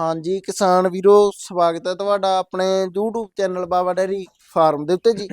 ਹਾਂਜੀ, ਕਿਸਾਨ ਵੀਰੋ, ਸਵਾਗਤ ਹੈ ਤੁਹਾਡਾ ਆਪਣੇ YouTube channel Baba dairy farm ਦੇ ਉੱਤੇ ਜੀ।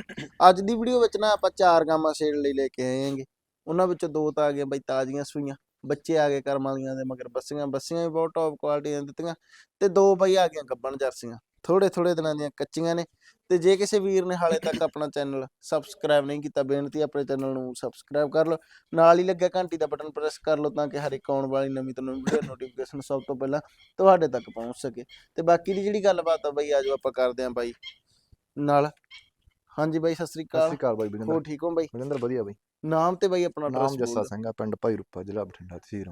ਅੱਜ ਦੀ ਵੀਡੀਓ ਵਿੱਚ ਨਾ ਆਪਾਂ ਚਾਰ ਗਾਵਾਂ ਸੇਲ ਲਈ ਲੈ ਕੇ ਆਏ ਹਾਂਗੇ। ਉਹਨਾਂ ਵਿੱਚੋਂ ਦੋ ਤਾਂ ਆ ਗਏ ਬਈ ਤਾਜ਼ੀਆਂ ਸੂਈਆਂ। ਬੱਚੇ ਆ ਗਏ ਕਰਮਾਂ ਦੀਆਂ ਦੇ, ਮਗਰ ਬੱਸੀਆਂ ਬੱਸੀਆਂ ਵੀ ਬਹੁਤ ਟੌਪ ਕੁਆਲਿਟੀ ਦੀਆਂ ਦਿੱਤੀਆਂ। ਤੇ ਦੋ ਬਈ ਆ ਗਈਆਂ ਗੱਬਣ ਜਰਸੀਆਂ। ਥੋੜੇ ਥੋੜੇ ਦਿਨਾਂ ਦੀਆਂ ਕੱਚੀਆਂ ਨੇ। ਤੇ ਜੇ ਕਿਸੇ ਵੀਰ ਨੇ ਹਾਲੇ ਤੱਕ ਆਪਣਾ ਚੈਨਲ ਸਬਸਕ੍ਰਾਈਬ ਨਹੀਂ ਕੀਤਾ ਬੇਨਤੀ ਆਪਣੇ ਚੈਨਲ ਨੂੰ ਸਬਸਕ੍ਰਾਈਬ ਕਰ ਲਓ। ਨਾਲ ਹੀ ਲੱਗਿਆ ਘੰਟੀ ਦਾ ਬਟਨ ਪ੍ਰੈਸ ਕਰ ਲਓ ਤਾਂ ਕਿ ਹਰ ਇੱਕ ਆਉਣ ਵਾਲੀ ਨਵੀਂ ਤੋਂ ਨਵੀਂ ਵੀਡੀਓ ਨੋਟੀਫਿਕੇਸ਼ਨ ਸਭ ਤੋਂ ਪਹਿਲਾਂ ਤੁਹਾਡੇ ਤੱਕ ਪਹੁੰਚ ਸਕੇ। ਤੇ ਬਾਕੀ ਦੀ ਜਿਹੜੀ ਗੱਲਬਾਤ ਆ ਬਾਈ ਆਜੋ ਆਪਾਂ ਕਰਦੇ ਆਂ ਬਾਈ ਨਾਲ। ਹਾਂਜੀ ਬਾਈ ਸਤਿ ਸ੍ਰੀ ਸਤਿ ਅਕਾਲ ਸ਼੍ਰੀ ਅਕਾਲ। ਬਾਈ ਹੋ ਬਿੰਦਰ ਠੀਕ ਹੋ ਬਾਈ? ਬਿੰਦਰ ਵਧੀਆ ਬਾਈ। ਨਾਮ ਤੇ ਬਾਈ ਆਪਣਾ ਨਾਮ ਜੱਸਾ ਸਿੰਘ ਆ ਪਿੰਡ ਭਾਈ ਰੂਪਾ ਜ਼ਿਲ੍ਹਾ ਬਠਿੰਡਾ ਤਹਿਸੀਲ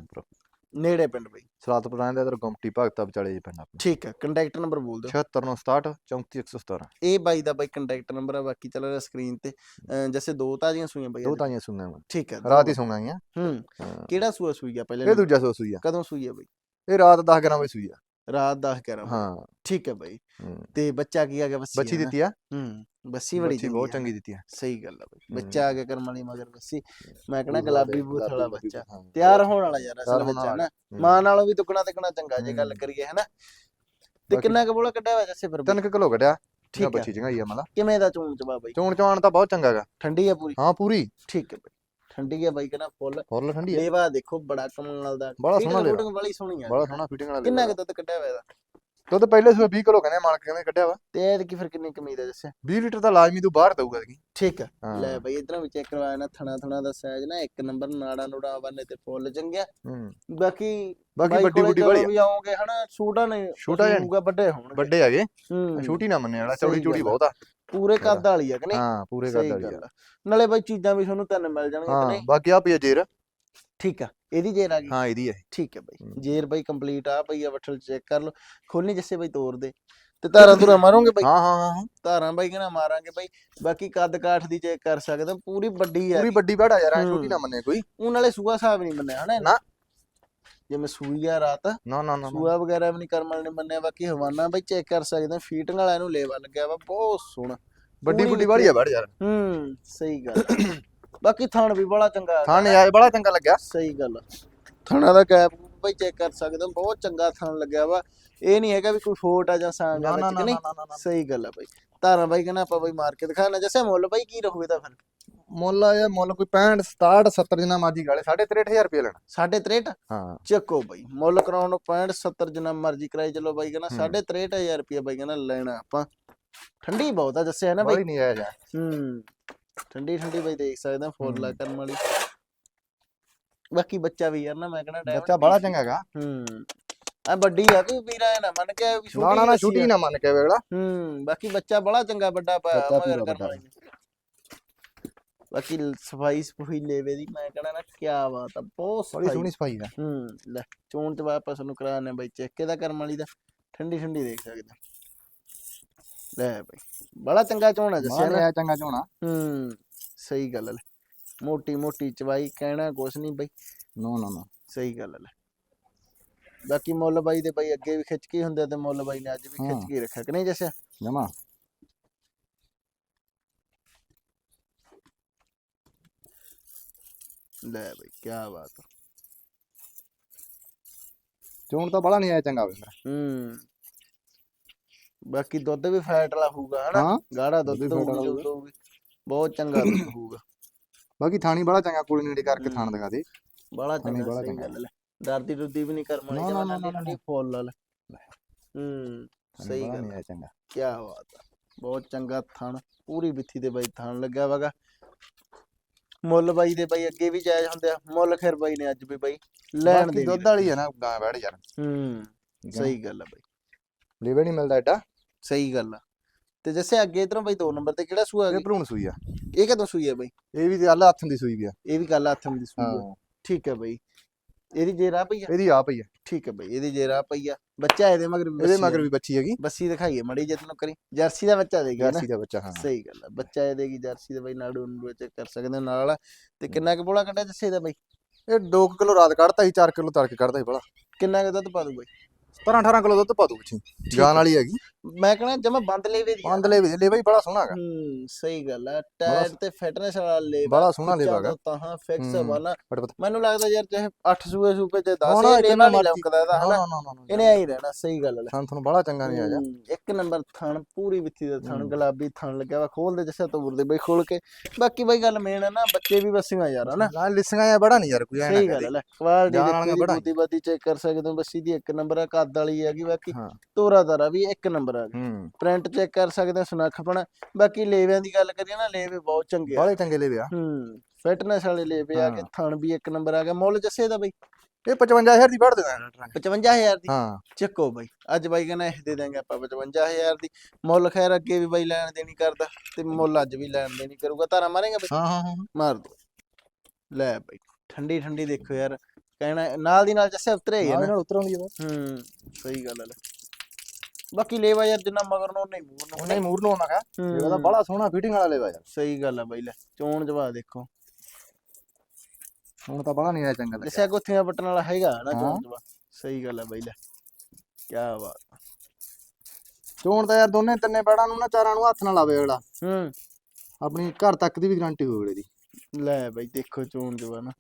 ਨੇੜੇ ਪਿੰਡ ਬਾਈ। ਸਲਾਤ ਪੁਰਾਣੇ ਦਾ ਇਧਰ ਗੁੰਮਟੀ ਭਗਤਾ ਵਿਚਾਲੇ ਜੀ ਪਿੰਡ ਆਪਣਾ। ਠੀਕ ਹੈ ਕੰਟੈਕਟ ਨੰਬਰ ਬੋਲ ਦਿਓ। 76967 34117 ਇਹ ਬਾਈ ਦਾ ਬਾਈ ਕੰਟੈਕਟ ਨੰਬਰ ਆ ਬਾਕੀ ਚੱਲ ਰਿਹਾ ਸਕਰੀਨ ਤੇ। ਅਹ ਜੈਸੇ ਦੋ ਤਾਜ਼ੀਆਂ ਸੂਈਆਂ ਬਾਈ ਦੋ ਅੱਜ? ਤਾਈਆਂ ਸੁਣੀਆਂ ਮੈਂ ਠੀਕ ਹੈ ਰਾਤ ਹੀ ਦੋ। ਸੁਣਾਈਆਂ ਗਈਆਂ। ਹੂੰ। ਕਿਹੜਾ ਸੂਆ ਸੂਈ ਆ ਪਹਿਲੇ ਇਹ ਦੂਜਾ ਸੋ ਸੂਈ ਆ। ਕਦੋਂ ਸੂਈ ਆ ਬਾਈ? ਇਹ ਰਾਤ 10 11 ਵਜੇ ਸੂਈ ਆ। ਰਾਤ 10 11 ਹਾਂ। ਠੀਕ ਹੈ ਬਾਈ। ਹੂੰ। ਤੇ ਬੱਚਾ ਕੀ ਆ ਗਿਆ? ਬੱਸੀ ਬੱਚੀ? ਦਿੱਤੀ ਆ? ਹੂੰ। ਬੱਸੀ ਬੜੀ ਬੱਚੀ ਬਹੁਤ ਚੰਗੀ ਦਿੱਤੀ ਆ। ਸਹੀ ਗੱਲ ਆ ਬਾਈ ਹੂੰ। ਬੱਚਾ ਆ ਗਿਆ ਕਰਮ ਵਾਲੀ ਮਗਰ ਬੱਸੀ ਮੈਂ ਕਹਣਾ ਗੁਲਾਬੀ ਬੂਥ ਵਾਲਾ ਬੱਚਾ ਹਾਂ। ਤਿਆਰ ਹੋਣ ਵਾਲਾ ਯਾਰ ਅਸਲ ਬੱਚਾ। ਨਾ ਹੂੰ। ਮਾਂ ਨਾਲੋਂ ਵੀ ਦੁੱਗਣਾ ਤਿੱਗਣਾ ਚੰਗਾ ਜੇ ਗੱਲ ਹੂੰ। ਕਰੀਏ ਹੈਨਾ ਤੇ ਕਿੰਨਾ ਕੁ ਬੋਲਾ ਕੱਢਿਆ ਹੋਇਆ ਜੱਸੇ ਫਿਰ? ਤਿੰਨ ਕੁ ਕਿਲੋ ਕੱਢਿਆ ਠੀਕ ਹੈ ਬੱਚੀ ਚੰਗਾਈ ਆ ਮਲਾ ਕਿਵੇਂ ਦਾ ਚੂਣ ਚਬਾ ਬਾਈ ਚੋਣ ਚਵਾਣ ਤਾਂ ਬਹੁਤ ਚੰਗਾ ਹੈਗਾ ਠੰਡੀ ਆ ਪੂਰੀ ਹਾਂ ਪੂਰੀ ਠੀਕ ਹੈ ਬਾਈ ਠੰਡੀ ਆ ਬਾਈ ਕਹਿੰਦਾ ਫੁੱਲ ਫੁੱਲ ਠੰਡੀ ਆ ਲੇਵਾ ਦੇਖੋ ਬੜਾ ਕਮਾਲ ਦਾ ਬੜਾ ਸੋਹਣਾ ਲੇਵਾ। ਬੜੀ ਸੋਹਣੀ ਆ ਬੜਾ ਸੋਹਣਾ ਫਿਟਿੰਗ ਵਾਲਾ ਕਿੰਨਾ ਕੁ ਦੁੱਧ ਕੱਢਿਆ ਹੋਇਆ ਇਹਦਾ ਦੁੱਧ ਪਹਿਲੇ ਸੋ 20 ਕਿਲੋ ਕਹਿੰਦੇ ਮਾਲਕ ਕਹਿੰਦੇ ਕੱਢਿਆ ਵਾ। ਤੇ ਇਹ ਕੀ ਫਿਰ ਕਿੰਨੀ ਕਮੀ ਦਾ ਜੱਸੇ 20 ਲੀਟਰ ਤਾਂ ਲਾਜ਼ਮੀ ਤੂੰ ਬਾਹਰ ਦਊਗਾ ਜੀ। ਠੀਕ ਹਾਂ। ਲੈ ਬਾਈ ਇਧਰੋਂ ਵੀ ਚੈੱਕ ਕਰਵਾਇਆ ਨਾ ਥਣਾ ਥਣਾ ਦਾ ਸਾਈਜ਼ ਨਾ ਇੱਕ ਨੰਬਰ ਨਾੜਾ ਨੂੜਾ ਬੰਨੇ ਤੇ ਫੁੱਲ ਚੰਗਿਆ ਹੂੰ। ਬਾਕੀ ਬਾਕੀ ਬਾਈ ਵੱਡੀ ਕੋਲੇ ਚਲੋ ਵਾਲੀ ਆ। ਵੀ ਆਉਂਗੇ ਹਨਾ ਛੋਟਾ ਨੇ ਛੋਟਾ ਜਿਹਾ ਨੀ। ਹੋਊਗਾ ਵੱਡੇ ਹੋਣਗੇ। ਵੱਡੇ ਹੈਗੇ। ਹੂੰ। ਛੋਟੀ ਨਾ ਮੰਨੇ ਵਾਲਾ ਸਹੀ ਚੌੜੀ ਚੂੜੀ ਗੱਲ ਆ। ਬਹੁਤ ਆ। ਪੂਰੇ ਕੱਦ ਵਾਲੀ ਆ ਕਿ ਨਹੀਂ? ਹਾਂ ਪੂਰੇ ਸਹੀ ਗੱਲ ਆ। ਆ। ਨਾਲੇ ਬਾਈ ਚੀਜ਼ਾਂ ਵੀ ਤੁਹਾਨੂੰ ਤਿੰਨ ਮਿਲ ਜਾਣਗੀਆਂ ਕਿ ਹਾਂ ਨਹੀਂ? ਬਾਕੀ ਆ ਪਈ ਜੇਰ। ਠੀਕ ਆ। ਇਹਦੀ ਜੇਰ ਆ ਗਈ। ਹਾਂ ਇਹਦੀ ਹੈ ਠੀਕ ਹੈ ਬਾਈ। ਜੇਰ ਬਾਈ ਕੰਪਲੀਟ ਆ ਪਈ ਆ ਚੈੱਕ ਕਰ ਲਓ। ਖੋਲਣੀ ਜਿੱਸੇ ਬਾਈ ਤੋੜ ਦੇ। ਤੇ ਧਾਰਾਂ ਧੁਰਾਂ ਮਾਰੋਗੇ ਬਾਈ? ਹਾਂ ਹਾਂ ਹਾਂ ਧਾਰਾਂ ਬਾਈ ਕਹਿੰਦਾ ਮਾਰਾਂਗੇ ਬਾਈ? ਬਾਕੀ ਕੱਦ ਕਾਠ ਦੀ ਚੈੱਕ ਕਰ ਸਕਦੇ ਪੂਰੀ ਵੱਡੀ ਆ ਪੂਰੀ ਵੱਡੀ ਬੜਾ ਯਾਰ ਐ ਛੋਟੀ। ਨਾ ਮੰਨੇ ਕੋਈ। ਉਹ ਨਾਲੇ ਸੂਆ ਸਾਹਿਬ ਨਹੀਂ ਮੰਨਿਆ ਹਨਾ ਨਾ। ਜਿਵੇਂ ਸੂਈ ਆ ਰਾਤ। ਨਾ ਨਾ ਨਾ। ਸੂਆ ਵਗੈਰਾ ਵੀ ਨਹੀਂ ਕਰਮਲ ਨੇ ਮੰਨਿਆ ਬਾਕੀ ਹਵਾਨਾ ਬਾਈ ਚੈੱਕ ਕਰ ਸਕਦੇ ਫੀਟਿੰਗ ਵਾਲਾ ਇਹਨੂੰ ਲੇਵਾ ਲੱਗਿਆ ਵਾ ਬਹੁਤ ਸੋਹਣਾ। ਵੱਡੀ ਬੁੱਢੀ ਵਾਲੀ ਆ ਬੜ ਯਾਰ। ਹੂੰ ਸਹੀ ਗੱਲ। ਬਾਕੀ ਥਣ ਵੀ ਬੜਾ ਚੰਗਾ ਥਾਂ ਯਾਰ ਬੜਾ ਚੰਗਾ ਲੱਗਿਆ। ਸਹੀ ਗੱਲ ਆ। ਥਣਾ ਦਾ ਕੈਪ ਬਾਈ ਚੈੱਕ ਕਰ ਸਕਦੇ ਹੋ ਬਹੁਤ ਚੰਗਾ ਥਣ ਲੱਗਿਆ ਵਾ। ਇਹ ਨਹੀਂ ਹੈਗਾ ਵੀ ਕੋਈ ਫੋਟ ਆ ਜਾਂ ਸਾਂਗ ਆ ਨਾ ਨਾ ਵਿੱਚ ਨਾ ਨਹੀਂ? ਨਾ ਨਾ ਨਾ ਸਹੀ ਗੱਲ ਆ ਬਾਈ। ਧਾਰਾਂ ਬਾਈ ਕਹਿੰਦਾ ਆਪਾਂ ਬਾਈ ਮਾਰ ਕੇ ਦਿਖਾਣਾ ਜੈਸੇ ਮੁੱਲ ਬਾਈ ਕੀ ਰਹੂਗਾ ਤਾਂ ਫਿਰ? ਮੁੱਲ ਆ ਯਾਰ ਮੁੱਲ ਕੋਈ 65 67 70 ਜਿੰਨਾ ਮਰਜ਼ੀ ਗਾਲੇ 63000 ਰੁਪਏ ਲੈਣਾ। ਸਾਢੇ 63 ਹਾਂ। ਚੱਕੋ ਬਾਈ ਮੁੱਲ ਕਰਾਉਣ ਨੂੰ 65 70 ਜਿੰਨਾ ਮਰਜ਼ੀ ਕਰਾਈ ਚਲੋ ਬਾਈ ਕਹਿੰਦਾ ਹੂੰ। ਸਾਢੇ 63000 ਰੁਪਏ ਬਾਈ ਕਹਿੰਦਾ ਲੈਣਾ ਆਪਾਂ। ਠੰਡੀ ਬਹੁਤ ਆ ਦੱਸਿਆ ਨਾ ਬਾਈ? ਨਹੀਂ ਆਇਆ ਯਾਰ ਹੂੰ। ਠੰਡੀ ਠੰਡੀ ਬਾਈ ਦੇਖ ਸਕਦੇ ਆ ਫੁੱਲ ਲਾ ਹੂੰ। ਕਰਨ ਵਾਲੀ ਬਾਕੀ ਬੱਚਾ ਵੀ ਯਾਰ ਨਾ ਮੈਂ ਕਹਿੰਦਾ ਬੱਚਾ ਬੜਾ ਚੰਗਾ ਹੈਗਾ ਹੂੰ ਆ ਵੱਡੀ ਆ ਤੂੰ ਵੀਰਾ ਨਾ ਮੰਨ ਕੇ ਵੀ ਛੋਟੀ ਨਾ ਨਾ ਛੋਟੀ। ਨਾ ਮੰਨ ਕੇ ਵੇਲਾ ਹੂੰ ਬਾਕੀ ਬੱਚਾ ਬੜਾ ਚੰਗਾ ਵੱਡਾ ਪਾਇਆ ਮਗਰ ਕਰਨ। ਵਾਲੀ। ਬਾਕੀ ਸਫ਼ਾਈ ਸਫੂਈ ਲੈਵੇ ਦੀ ਮੈਂ ਕਹਿੰਦਾ ਨਾ ਕੀ ਬਾਤ ਆ ਬਹੁਤ ਸਫ਼ਾਈ ਸੋਹਣੀ ਸਫ਼ਾਈ ਆ ਹੂੰ ਲੈ ਚੋਣ ਚ ਵਾਪਸ ਨੂੰ ਕਰਾਣੇ ਬਾਈ ਚੈੱਕ ਇਹਦਾ ਕਰਮ ਵਾਲੀ ਦਾ ਠੰਡੀ ਠੰਡੀ ਦੇਖ ਸਕਦੇ। ਲੈ ਬਾਈ ਬੜਾ ਚੰਗਾ ਹੈ ਦੱਸਿਆ ਨਾ ਆਇਆ ਚੰਗਾ ਝੋਣਾ ਹੂੰ ਸਹੀ ਗੱਲ ਲੈ। ਮੋਟੀ ਮੋਟੀ ਚਵਾਈ ਕਹਿਣਾ ਕੁਛ ਨਹੀਂ ਬਾਈ ਨਾ ਨਾ ਨਾ ਸਹੀ ਗੱਲ ਲੈ। ਬਾਕੀ ਮੁੱਲ ਬਾਈ ਦੇ ਬਾਈ ਅੱਗੇ ਵੀ ਖਿੱਚ ਕੇ ਹੁੰਦੇ ਤੇ ਮੁੱਲ ਬਾਈ ਨੇ ਅੱਜ ਵੀ ਖਿੱਚ। ਕੇ ਰੱਖਿਆ ਕਿ ਨਹੀਂ ਜੱਸਿਆ ਜਮਾ ਲੈ ਬਾਈ ਕੀ ਬਾਤ। ਚੋਣ ਤਾਂ ਬੜਾ ਨਹੀਂ ਆਇਆ ਚੰਗਾ ਵੇ ਹੂੰ ਬਾਕੀ ਦੁੱਧ ਵੀ ਫੈਟ ਵਾਲਾ ਹੋਊਗਾ ਹਨਾ? ਹਾਂ ਗਾੜਾ ਦੁੱਧ ਦੁੱਧ ਵੀ fat ਵਾਲਾ ਜੋ ਦਊਗੀ ਬਹੁਤ ਚੰਗਾ ਦੁੱਧ ਹੋਊਗਾ। ਬਾਕੀ ਥਾਣੀ ਬੜਾ ਚੰਗਾ ਕੁੜੀ ਨੇੜੇ ਕਰਕੇ ਹੂੰ। ਥਾਣ ਦਿਖਾ ਦੇ। ਬੜਾ ਥਾਣੀ ਚੰਗਾ ਬੜਾ ਸਹੀ ਚੰਗਾ। ਗੱਲ ਲੈ ਡਰਦੀ ਡੁਰਦੀ ਵੀ ਨਹੀਂ ਕਰਮਾਣੀ ਨਾ, ਨਾ, ਨਾ, ਨਾ, ਫੁੱਲ ਵਾਲਾ। ਹੂੰ ਸਹੀ ਬੜਾ ਗੱਲ ਆਇਆ ਚੰਗਾ। ਕੀ ਬਾਤ ਆ ਬਹੁਤ ਚੰਗਾ ਥਣ ਪੂਰੀ ਬਿੱਥੀ ਦੇ ਬਾਈ ਥਣ ਲੱਗਿਆ ਵਗਾ ਮੁੱਲ ਬਾਈ ਦੇ ਬਾਈ ਅੱਗੇ ਵੀ ਜਾਇਜ਼ ਹੁੰਦੇ ਆ। ਮੁੱਲ ਖੈਰ ਬਾਈ ਨੇ ਅੱਜ ਵੀ ਬਾਈ ਲੈਣ ਬਾਕੀ ਦੇ ਦੁੱਧ ਵਾਲੀ ਆ ਨਾ ਗਾਂ ਬੈੜ ਯਾਰ। ਹੂੰ ਸਹੀ ਗੱਲ ਆ ਬਾਈ। ਲੀਵੇ ਨਹੀਂ ਮਿਲਦਾ ਐਡਾ। ਸਹੀ ਗੱਲ ਆ। ਤੇ ਜੱਸੇ ਅੱਗੇ ਇਧਰੋਂ ਬਾਈ ਦੋ ਨੰਬਰ ਤੇ ਕਿਹੜਾ ਸੂਆ ਇਹ ਭਰੂਣ ਸੂਈ ਆ। ਇਹ ਕਦੋਂ ਸੂਈ ਆ ਬਾਈ? ਇਹ ਵੀ ਤੇ ਅੱਲਾ ਹੱਥਾਂ ਦੀ ਸੂਈ ਵੀ ਆ। ਇਹ ਵੀ ਗੱਲ ਹੱਥਾਂ ਦੀ ਸੂਈ ਆ। ਠੀਕ ਹੈ ਬਾਈ। ਇਹਦੀ ਜੇਰਾ ਪਈ ਆ? ਇਹਦੀ ਆ ਪਈ ਆ। ਠੀਕ ਹੈ ਬਾਈ ਇਹਦੀ ਜੇਰਾ ਪਈ ਆ। ਬੱਚਾ ਇਹਦੇ ਮਗਰ ਵੀ ਇਹਦੇ ਮਗਰ ਆ। ਵੀ ਬੱਚੀ ਹੈਗੀ। ਬੱਸੀ ਦਿਖਾਈਏ ਮੜੀ ਜੇ ਤੈਨੂੰ ਕਰੀ। ਜਰਸੀ ਦਾ ਬੱਚਾ ਦੇਗੀ ਜਰਸੀ ਦਾ ਬੱਚਾ ਹਾਂ। ਸਹੀ ਗੱਲ ਆ। ਬੱਚਾ ਇਹਦੇ ਕੀ ਜਰਸੀ ਦੇ ਬਾਈ ਨਾੜੂ ਨੂੰ ਚੈੱਕ ਕਰ ਸਕਦੇ ਨਾਲ। ਤੇ ਕਿੰਨਾ ਕੁ ਬੋਲਾ ਕੱਢਿਆ ਜੱਸੇ ਦਾ ਬਾਈ? ਇਹ 2 ਕਿਲੋ ਰਾਤ ਕੱਢਤਾ ਸੀ 4 ਕਿਲੋ ਤੜਕੇ ਕੱਢਦਾ ਸੀ ਬੜਾ ਕਿੰਨਾ ਕੁ ਦੁੱਧ ਪਾ ਦੂ ਬਾਈ? 17 18 ਕਿਲੋ ਦੁੱਧ ਪਾ ਦੂ ਪਿੱਛੇ। ਜਾਨ ਵਾਲੀ ਹੈਗੀ। ਮੈਂ ਕਹਣਾ ਜਮਾ ਬੰਦ ਲੇਵੇ ਦੀ ਆ। ਬੰਦ ਲੈ ਲੈ ਬਈ ਬੜਾ ਸੋਹਣਾ ਹੈਗਾ। ਹੂੰ ਸਹੀ ਗੱਲ ਆ। ਟਾਇਰ ਤੇ ਫਿਟਨੈਸ ਵਾਲਾ ਲੇਵਾ। ਬੜਾ ਸੋਹਣਾ ਲੇਵਾ ਹੈਗਾ। ਤਾਂ ਹਾਂ ਫਿਕਸ ਹੂੰ। ਵਾਲਾ ਬਟ ਪਤਾ ਮੈਨੂੰ ਲੱਗਦਾ ਯਾਰ ਚਾਹੇ 8 ਸੂਏ ਸੂਪੇ ਤੇ 10 ਹੋਣਾ ਇਹ ਮਰਜ਼ੀ। ਲਮਕਦਾ ਇਹਦਾ ਹਨਾ? ਨਾ ਨਾ ਨਾ ਇਹਨੇ ਆਈ ਰਹਿਣਾ ਸਹੀ ਗੱਲ ਹੈ ਸਾਨੂੰ ਤੁਹਾਨੂੰ ਬੜਾ ਚੰਗਾ ਨਹੀਂ ਆ ਜਾ ਹੂੰ, ਇੱਕ ਨੰਬਰ ਥਣ ਪੂਰੀ ਵਿੱਥੀ ਦਾ ਥਣ। ਗੁਲਾਬੀ ਥਣ ਲੱਗਿਆ ਵਾ। ਖੋਲ ਦੇ ਜਿਸੇ ਤੋਰ ਦੇ ਬਈ ਖੋਲ ਕੇ। ਬਾਕੀ ਬਈ ਗੱਲ ਮੇਨ ਹੈ ਨਾ ਬੱਚੇ ਵੀ ਵਸੀਆਂ ਯਾਰ ਹਨਾ? ਨਾ ਲਿਸੀਆਂ ਆ ਬੜਾ ਨਹੀਂ ਯਾਰ ਕੋਈ ਐ ਸਹੀ ਗੱਲ ਹੈ ਕੁਆਲਿਟੀ ਵਾਲੀਆਂ ਬੂਤੀ ਬਾਤੀ ਚੈੱਕ ਕਰ ਸਕਦੇ ਹੋ ਬੱਸੀ ਦੀ ਇੱਕ ਨੰਬਰ ਆ ਕੱਦ ਵਾਲੀ ਹੈਗੀ ਬਾਕੀ ਹਾਂ। ਤੋਰਾ ਤਾਰਾ ਵੀ ਇੱਕ ਨੰਬਰ ਆ ਹੂੰ। ਪ੍ਰਿੰਟ ਚੈੱਕ ਕਰ ਸਕਦੇ ਹੋ ਸੁਨੱਖਪਣਾ ਬਾਕੀ ਲੇਵਿਆਂ ਦੀ ਗੱਲ ਕਰੀਏ ਨਾ ਲੇਵੇ ਬਹੁਤ ਚੰਗੇ ਆ। ਬਾਲੇ ਚੰਗੇ ਲੈ ਵਿਆ ਹੂੰ ਫਿਟਨੈਸ ਵਾਲੇ ਲੇਵੇ ਆ ਕੇ ਹਾਂ। ਥਣ ਵੀ ਇੱਕ ਨੰਬਰ ਆ ਗਿਆ। ਮੁੱਲ ਜੱਸੇ ਦਾ ਬਈ। ਇਹ 55000 ਦੀ ਵੜ ਦੇਣਾ। 55000 ਦੀ। ਹਾਂ। ਚੱਕੋ ਬਾਈ। ਅੱਜ ਬਾਈ ਕਹਿੰਦਾ ਇਹ ਦੇ ਦਾਂਗੇ ਆਪਾਂ 55000 ਦੀ। ਮੁੱਲ ਖੈਰ ਅੱਗੇ ਵੀ ਬਾਈ ਲੈਣ ਦੇਣੀ ਕਰਦਾ ਤੇ ਮੁੱਲ ਅੱਜ ਵੀ ਲੈਣ ਦੇਣੀ ਕਰੂਗਾ। ਧਾਰਾ ਮਾਰੇਗਾ ਬਾਈ? ਹਾਂ ਹਾਂ ਹਾਂ ਮਾਰ ਦੋ। ਲੈ ਬਾਈ ਠੰਡੀ ਠੰਡੀ ਦੇਖੋ ਯਾਰ। ਕਹਿਣਾ ਨਾਲ ਦੀ ਨਾਲ ਜੱਸੇ ਉਤਰੇ ਹੀ ਨਾਲ ਨਾਲ ਉਤਰਾਉਂਦੀ ਆ ਹੂੰ ਸਹੀ ਗੱਲ ਹੈ। ਬਾਕੀ ਲੇਵਾ ਯਾਰ ਜਿੰਨਾ ਮਗਰ ਨੂੰ ਨਹੀਂ ਮੂਰ ਨੂੰ ਉਹਨੇ ਮੂਰ ਨੂੰ ਕਿਹਾ ਇਹ ਤਾਂ ਬੜਾ ਸੋਹਣਾ ਫਿਟਿੰਗ ਵਾਲਾ ਲੈਵਾ ਯਾਰ। ਸਹੀ ਗੱਲ ਆ ਬਾਈ ਲੈ ਚੋਣ ਜਵਾ ਦੇਖੋ। ਹੁਣ ਤਾਂ ਬੜਾ ਨਹੀਂ ਆਇਆ ਚੰਗਾ ਲੱਗਿਆ। ਜਿਸੇ ਗੁੱਥੀਆਂ ਪੱਟਣ ਵਾਲਾ ਹੈਗਾ ਨਾ। ਚੋਣ ਜਵਾ ਸਹੀ ਗੱਲ ਆ ਬਾਈ ਲੈ ਕੀ ਬਾਤ। ਚੋਣ ਤਾਂ ਯਾਰ ਦੋਨੇ ਤਿੰਨੇ ਬੈੜਾਂ ਨੂੰ ਨਾ ਚਾਰਾਂ ਨੂੰ ਹੱਥ ਨਾਲ ਲਾਵੇ ਅਗਲਾ। ਹੂੰ। ਆਪਣੀ ਘਰ ਤੱਕ ਦੀ ਵੀ ਗਾਰੰਟੀ ਹੋਵੇ ਅਗਲੇ ਦੀ। ਲੈ ਬਾਈ ਦੇਖੋ ਚੋਣ ਜਵਾ ਨਾ।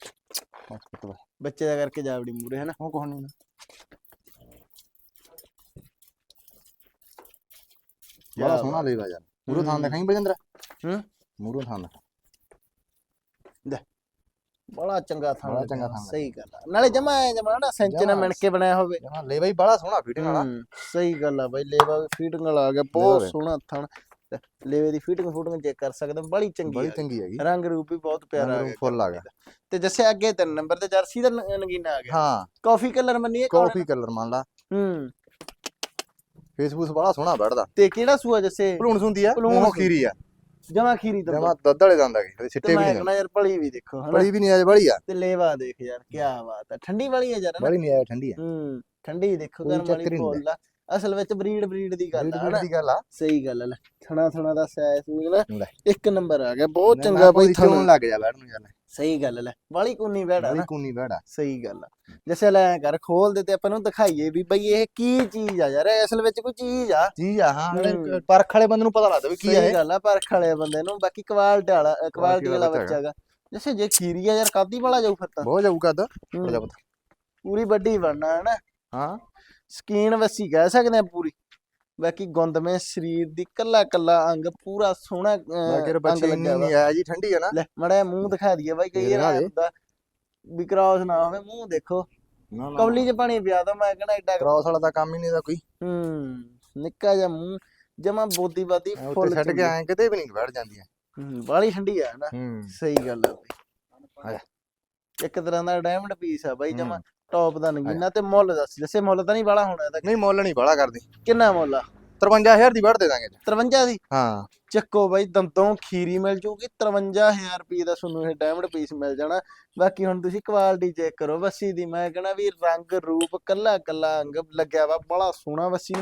ਬੱਚੇ ਦਾ ਕਰਕੇ ਜਾਵੜੀ ਮੂਰੇ ਹੈ ਨਾ ਉਹ ਕੋਹ ਨਹੀਂ ਕਿਆ ਬੜਾ ਸੋਹਣਾ ਲੈਵਾ ਯਾਰ। ਮੂਰੋਂ ਥਾਂ। ਦਿਖਾਈ ਬਜਿੰਦਰ ਹੂੰ? ਮੂਰੋਂ ਥਾਂ ਦਿਖਾ। ਬੜਾ ਚੰਗਾ ਥਾਂ ਬੜਾ ਚੰਗਾ ਥਾਂ ਸਹੀ ਗੱਲ ਆ। ਨਾਲੇ ਜਮਾ ਜਮਾ ਨਾ ਸੈਂਚ ਨਾਲ ਮਿਣ ਕੇ ਬਣਾਇਆ ਹੋਵੇ। ਜਮਾ ਲੈਵਾ ਹੀ ਬੜਾ ਸੋਹਣਾ ਫਿਟਿੰਗ ਵਾਲਾ। ਸਹੀ ਗੱਲ ਆ ਬਾਈ ਲੇਵਾ ਵੀ ਫੀਟਿੰਗ ਵਾਲਾ ਆ ਗਿਆ। ਬਹੁਤ। ਸੋਹਣਾ ਤੇ ਲੇਵੇ ਦੀ ਫੀਟਿੰਗ ਫੂਟਿੰਗ ਚੈੱਕ ਕਰ ਸਕਦੇ ਹੋ, ਬੜੀ ਚੰਗੀ ਬੜੀ ਆ। ਚੰਗੀ ਹੈਗੀ। ਰੰਗ ਰੂਪ ਵੀ ਬਹੁਤ ਪਿਆਰਾ ਆ ਗਿਆ ਫੁੱਲ ਆ ਗਿਆ। ਤੇ ਜੱਸੇ ਅੱਗੇ ਤਿੰਨ ਨੰਬਰ ਤੇ ਜਰਸੀ ਦਾ ਨਗੀਨਾ ਆ ਗਿਆ। ਹਾਂ। ਕਾਫੀ ਕਲਰ ਮੰਨੀਏ ਕਾਫੀ ਕਲਰ ਮੰਨ ਲਾ। ਹੂੰ। ਫੇਸਬੁਕ ਬੜਾ ਸੋਹਣਾ ਬੈਠਦਾ। ਤੇ ਕਿਹੜਾ ਸੂਆ ਜੱਸੇ? ਭਲੂਣ ਸੁੰਦੀ ਆ ਮੂੰਹੋਂ। ਖੀਰੀ ਆ। ਜਮਾ ਖੀਰੀ ਤਾਂ ਜਮਾ ਦੁੱਧ ਵਾਲੇ ਦੰਦ ਹੈਗੇ ਕਦੇ ਸਿੱਟੇ ਵੀ ਮੈਂ ਨਹੀਂ ਕਹਣਾ ਯਾਰ ਭਲੀ ਵੀ ਦੇਖੋ ਹਨਾ? ਬੜੀ ਵੀ ਨਹੀਂ ਆਜ ਬੜੀ ਆ। ਤੇ ਲੇਵਾ ਦੇਖ ਯਾਰ ਕੀ ਬਾਤ ਆ। ਠੰਡੀ ਵਾਲੀ ਹੈ ਯਾਰ ਬੜੀ ਨਹੀਂ ਆਇਆ ਠੰਡੀ ਆ। ਹੂੰ ਠੰਡੀ ਦੇਖੋ ਗਰਮ ਵਾਲੀ ਹੀ ਫੁੱਲ ਆ। ਅਸਲ ਵਿੱਚ ਬਰੀਡ ਬਰੀਡ ਦੀ ਗੱਲ ਆ ਹਨਾ? ਦੀ ਗੱਲ ਆ। ਸਹੀ ਗੱਲ ਆ ਥਣਾ ਥਣਾ ਦਾ ਸਾਇਜ਼ ਵੀ ਨਾ ਲੈ। ਇੱਕ ਨੰਬਰ ਆ ਗਿਆ ਬਹੁਤ ਚੰਗਾ ਬਈ ਥਣਾ। ਲੱਗ ਜਾ ਬੈਠ ਨੂੰ ਯਾਰ ਸਹੀ ਗੱਲ ਲੈ ਵਾਲੀ ਕੁੰਨੀ ਬੈੜਾ ਨਾ। ਕੂਨੀ ਬੈੜਾ ਸਹੀ ਗੱਲ ਆ। ਜਿਵੇਂ ਲੈ ਕਰ ਖੋਲ ਦੇ ਤੇ ਆਪਾਂ ਨੂੰ ਦਿਖਾਈਏ ਵੀ ਬਈ ਇਹ ਕੀ ਚੀਜ਼ ਆ ਯਾਰ ਅਸਲ ਵਿੱਚ ਕੋਈ ਚੀਜ਼ ਆ। ਜੀ ਆ ਹਾਂ। ਪਰਖ ਵਾਲੇ ਬੰਦੇ ਨੂੰ ਪਤਾ ਲੱਗਦਾ ਵੀ ਕੀ ਆ ਸਹੀ ਇਹ। ਗੱਲ ਆ ਪਰਖ ਵਾਲੇ ਬੰਦੇ ਨੂੰ ਬਾਕੀ ਕੁਆਲਿਟੀ ਵਾਲਾ ਕੁਆਲਿਟੀ ਵਾਲਾ ਬੱਚਾ ਹੈਗਾ। ਜਿਵੇਂ ਜੇ ਖੀਰੀ ਆ ਯਾਰ ਕਾਦੀ ਵਾਲਾ ਜਾਊ ਫਿਰ ਤਾਂ। ਬਹੁਤ ਜਾਊ ਕੱਦ ਪੂਰੀ ਵੱਡੀ ਬਣਨਾ ਹੈ ਨਾ ਹਾਂ। ਸਕੀਨ ਵਸੀ ਕਹਿ ਸਕਦੇ ਆ ਪੂਰੀ। ਬਾਕੀ ਗੁੰਦਵੇਂ ਸਰੀਰ ਦੀ ਕੱਲਾ ਕੱਲਾ ਅੰਗ ਪੂਰਾ ਸੋਹਣਾ ਅੰਗ ਲੱਗਿਆ ਵਾ। ਨਹੀਂ ਆਇਆ ਜੀ ਠੰਡੀ ਆ ਨਾ? ਲੈ ਮੜਾ ਮੂੰਹ ਦਿਖਾ ਦਈਏ ਬਾਈ ਕਈ ਵਾਰ। ਹੁੰਦਾ ਵੀ ਕ੍ਰਾਸ ਨਾ ਹੋਵੇ ਮੂੰਹ ਦੇਖੋ। ਕੌਲੀ 'ਚ ਪਾਣੀ ਪਿਆ ਦੋ ਮੈਂ ਕਹਿੰਦਾ ਐਡਾ ਕ੍ਰਾਸ ਵਾਲਾ ਤਾਂ ਕੰਮ ਹੀ ਨਹੀਂ ਦਾ ਕੋਈ। ਹੂੰ ਨਿੱਕਾ ਜਿਹਾ ਮੂੰਹ ਜਮਾ ਬੋਦੀ ਬਾਦੀ ਫੁੱਲ ਛੱਡ ਕੇ ਆਏ ਕਿਤੇ ਵੀ ਨਹੀਂ ਬੈਠ ਜਾਂਦੀ ਹੂੰ ਬਾਲੀ ਠੰਡੀ ਆ ਨਾ? ਹੂੰ। ਸਹੀ ਗੱਲ ਆ ਬਈ। ਇੱਕ ਤਰ੍ਹਾਂ ਦਾ ਡਾਇਮੰਡ ਪੀਸ ਆ ਬਾਈ ਜਮਾ। ਹੂੰ। ਟੌਪ ਦਾ ਨਗੀਨਾ ਤੇ ਮੁੱਲ ਦੱਸ ਜੱਸੇ ਮੁੱਲ ਤਾਂ ਨਹੀਂ ਬਾਲਾ ਹੋਣਾ ਨਹੀਂ ਮੁੱਲ ਨਹੀਂ ਬਾਲਾ ਕਰਦੀ। ਕਿੰਨਾ ਮੁੱਲ ਆ? 53000 ਦੀ ਵੜ ਦੇ ਦਾਂਗੇ 53 ਦੀ? ਹਾਂ। ਚੱਕੋ ਬਾਈ ਦੰਦੋਂ ਖੀਰੀ ਮਿਲ ਜੂਗੀ 53000 ਰੁਪਏ ਦਾ ਤੁਹਾਨੂੰ ਇਹ ਡਾਇਮੰਡ ਪੀਸ ਮਿਲ ਜਾਣਾ। ਬਾਕੀ ਹੁਣ ਤੁਸੀਂ ਕੁਆਲਿਟੀ ਚੈੱਕ ਕਰੋ ਵੱਸੀ ਦੀ। ਮੈਂ ਕਹਣਾ ਵੀ ਰੰਗ ਰੂਪ ਕੱਲਾ ਕੱਲਾ ਅੰਗ ਲੱਗਿਆ ਵਾ ਬੜਾ ਸੋਹਣਾ ਵੱਸੀ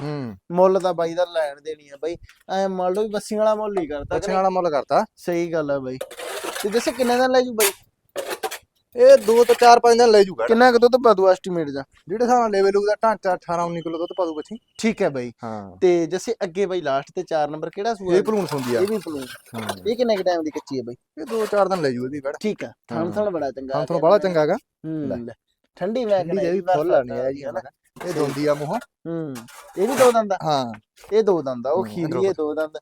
ਮੁੱਲ ਤਾਂ ਬਾਈ ਦਾ ਲੈਣ ਦੇਣੀ ਆ ਬਾਈ। ਐ ਮੰਨ ਲਓ ਵੀ ਵੱਸੀ ਵਾਲਾ ਮੁੱਲ ਹੀ ਕਰਦਾ ਕਿ ਬੱਚਿਆਂ ਨਹੀਂ? ਵਾਲਾ ਮੁੱਲ ਕਰਤਾ। ਸਹੀ ਗੱਲ ਆ ਬਾਈ। ਤੇ ਜੈਸੇ ਕਿੰਨੇ ਦਿਨ ਲੈ ਜੂ ਬਾਈ? ਇਹ 2 ਤੋਂ 4 5 ਦਿਨ ਲੈ ਜੂਗਾ ਕਿੰਨਾ ਕੁ ਦੁੱਧ ਪਾ ਦੂ ਐਸਟੀਮੇਟ ਦਾ ਜਿਹੜੇ ਹਿਸਾਬ ਨਾਲ ਲੈਵਲ ਉਹਦਾ ਢਾਂਚਾ 18 19 ਕਿਲੋ ਦੁੱਧ ਪਾ ਦੂ ਬੱਚੀ। ਠੀਕ ਹੈ ਬਾਈ। ਹਾਂ। ਤੇ ਜੈਸੇ ਅੱਗੇ ਬਾਈ ਲਾਸਟ ਤੇ 4 ਨੰਬਰ ਕਿਹੜਾ ਸੂਆ ਇਹ ਭਲੂਣ ਸੁੰਦੀ ਆ। ਇਹ ਵੀ ਪਲੂਨ ਹਾਂ। ਇਹ ਕਿੰਨੇ ਕ ਟਾਈਮ ਦੀ ਕੱਚੀ ਹੈ ਬਾਈ? ਇਹ 2-4 ਦਿਨ ਲੈ ਜੂ ਇਹਦੀ ਵੜ ਠੀਕ ਆ। ਥਣ ਹਾਂ। ਥਣ ਬੜਾ ਚੰਗਾ ਹਾਂ ਤੁਹਾਨੂੰ ਬੜਾ ਚੰਗਾ ਹੈਗਾ ਹੂੰ। ਲੈ। ਠੰਡੀ ਮੈਂ ਠੰਡੀ ਦੇ ਵੀ ਫੁੱਲ ਆਣੀ ਆ ਜੀ ਹਨਾ? ਇਹ ਦੋਂਦੀ ਆ ਮੂੰਹੋਂ। ਹੂੰ। ਇਹ ਵੀ ਦੋ ਦੰਦ ਹਾਂ। ਇਹ ਦੋ ਦੰਦ ਆ ਉਹ ਹੂੰ, ਖੀਰੀ ਇਹ ਦੋ ਦੰਦ।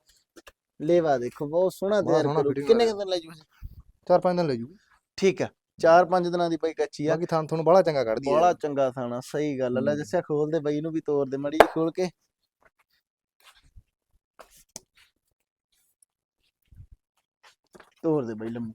ਲੇਵਾ ਦੇਖੋ ਬਹੁਤ ਸੋਹਣਾ ਤਿਆਰ ਕਰੂ। ਕਿੰਨੇ ਦਿਨ ਲੈ ਜੂ 4-5 ਦਿਨ ਲੈ ਜੂ ਠੀਕ ਆ। 4-5 ਦਿਨਾਂ ਦੀ ਬਾਈ ਕੱਚੀ ਆ। ਬਾਕੀ ਥਾਂ ਤੁਹਾਨੂੰ ਬੜਾ ਚੰਗਾ ਕੱਢਦੀ ਬੜਾ ਆ ਚੰਗਾ ਥਾਣਾ ਸਹੀ ਗੱਲ। ਲੈ ਹੂੰ। ਜਿਸਿਆ ਖੋਲ ਦੇ ਬਾਈ ਨੂੰ ਵੀ ਤੋੜ ਦੇ ਮੜੀ ਖੋਲ ਕੇ। ਤੋੜ ਦੇ ਬਾਈ ਲੰਮੂ।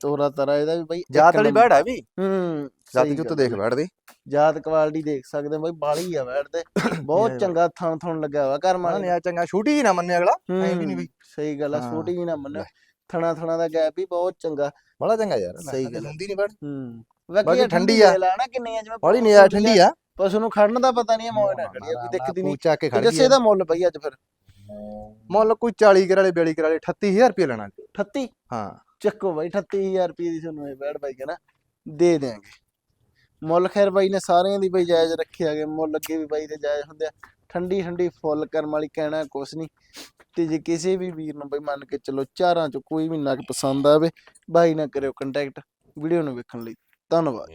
ਤੋਰਾ ਤਰਾ ਇਹਦਾ ਵੀ ਬਾਈ ਜਾਤ ਵਾਲੀ ਬੈੜ ਹੈ ਵੀ? ਹੂੰ ਜਾਤੀ ਜੁੱਤ ਦੇਖ। ਬੈਠਦੇ ਜਾਤ ਕੁਆਲਿਟੀ ਦੇਖ ਸਕਦੇ ਹੋ ਬਾਈ ਬਾਲੀ ਆ ਬੈਠਦੇ ਬਹੁਤ ਇਹ ਚੰਗਾ ਥਣ ਥਣ ਲੱਗਾ ਵਾ ਘਰ ਮਾਂ ਮਾਂ ਨੇ ਆ ਚੰਗਾ ਛੋਟੀ ਜੀ ਨਾ ਮੰਨੇ ਅਗਲਾ। ਐਂ ਵੀ ਨਹੀਂ ਬਈ। ਸਹੀ ਗੱਲ ਆ ਹਾਂ। ਛੋਟੀ ਜੀ ਨਾ ਮੰਨੋ। ਥਣਾ ਥਣਾ ਦਾ ਗੈਪ ਵੀ ਬਹੁਤ ਚੰਗਾ। ਬੜਾ ਚੰਗਾ ਯਾਰ ਸਹੀ ਗੱਲ। ਹੁੰਦੀ ਨਹੀਂ ਬੈੜ ਹੂੰ। ਬਾਕੀ ਠੰਡੀ ਆ। ਲਾਣਾ ਕਿੰਨੀ ਆ ਜਿਵੇਂ ਬੜੀ ਨਹੀਂ ਆ ਠੰਡੀ ਆ। ਪਸ਼ੂ ਨੂੰ ਖੜਨ ਦਾ ਪਤਾ ਨਹੀਂ ਮੋਹ ਨਾ ਖੜੀ ਆ, ਕੋਈ ਦਿੱਕਤ ਨਹੀਂ ਚੱਕ ਕੇ ਖੜ ਜੱਸੇ ਦਾ ਮੁੱਲ ਪਈ ਅੱਜ ਫਿਰ। ਮੁੱਲ ਕੋਈ 40 ਕਰ ਵਾਲੇ 42 ਕਰ ਵਾਲੇ 38000 ਰੁਪਏ ਲੈਣਾ। 38 ਹਾਂ। ਚੱਕੋ ਬਾਈ 38000 ਰੁਪਏ ਦੀ ਤੁਹਾਨੂੰ ਇਹ ਬੈਡ ਬਾਈ ਕਹਿੰਦਾ ਦੇ ਦੇਾਂਗੇ ਮੁੱਲ ਖੈਰ ਬਾਈ ਨੇ ਸਾਰਿਆਂ ਦੀ ਬਈ ਜਾਇਜ਼ ਰੱਖਿਆ ਗਿਆ ਮੁੱਲ ਅੱਗੇ ਵੀ ਬਾਈ ਦੇ ਜਾਇਜ਼ ਹੁੰਦੇ ਆ। ਠੰਡੀ ਠੰਡੀ ਫੁੱਲ ਕਰਨ ਵਾਲੀ ਕਹਿਣਾ ਕੁਛ ਨਹੀਂ ਤੇ ਜੇ ਕਿਸੇ ਵੀ ਵੀਰ ਨੂੰ ਬਈ ਮੰਨ ਕੇ ਚਲੋ ਚਾਰਾਂ ਚੋਂ ਕੋਈ ਵੀ ਨਗ ਪਸੰਦ ਆਵੇ, ਬਾਈ ਨਾ ਕਰਿਓ ਕੰਟੈਕਟ ਵੀਡੀਓ ਨੂੰ ਵੇਖਣ ਲਈ ਧੰਨਵਾਦ।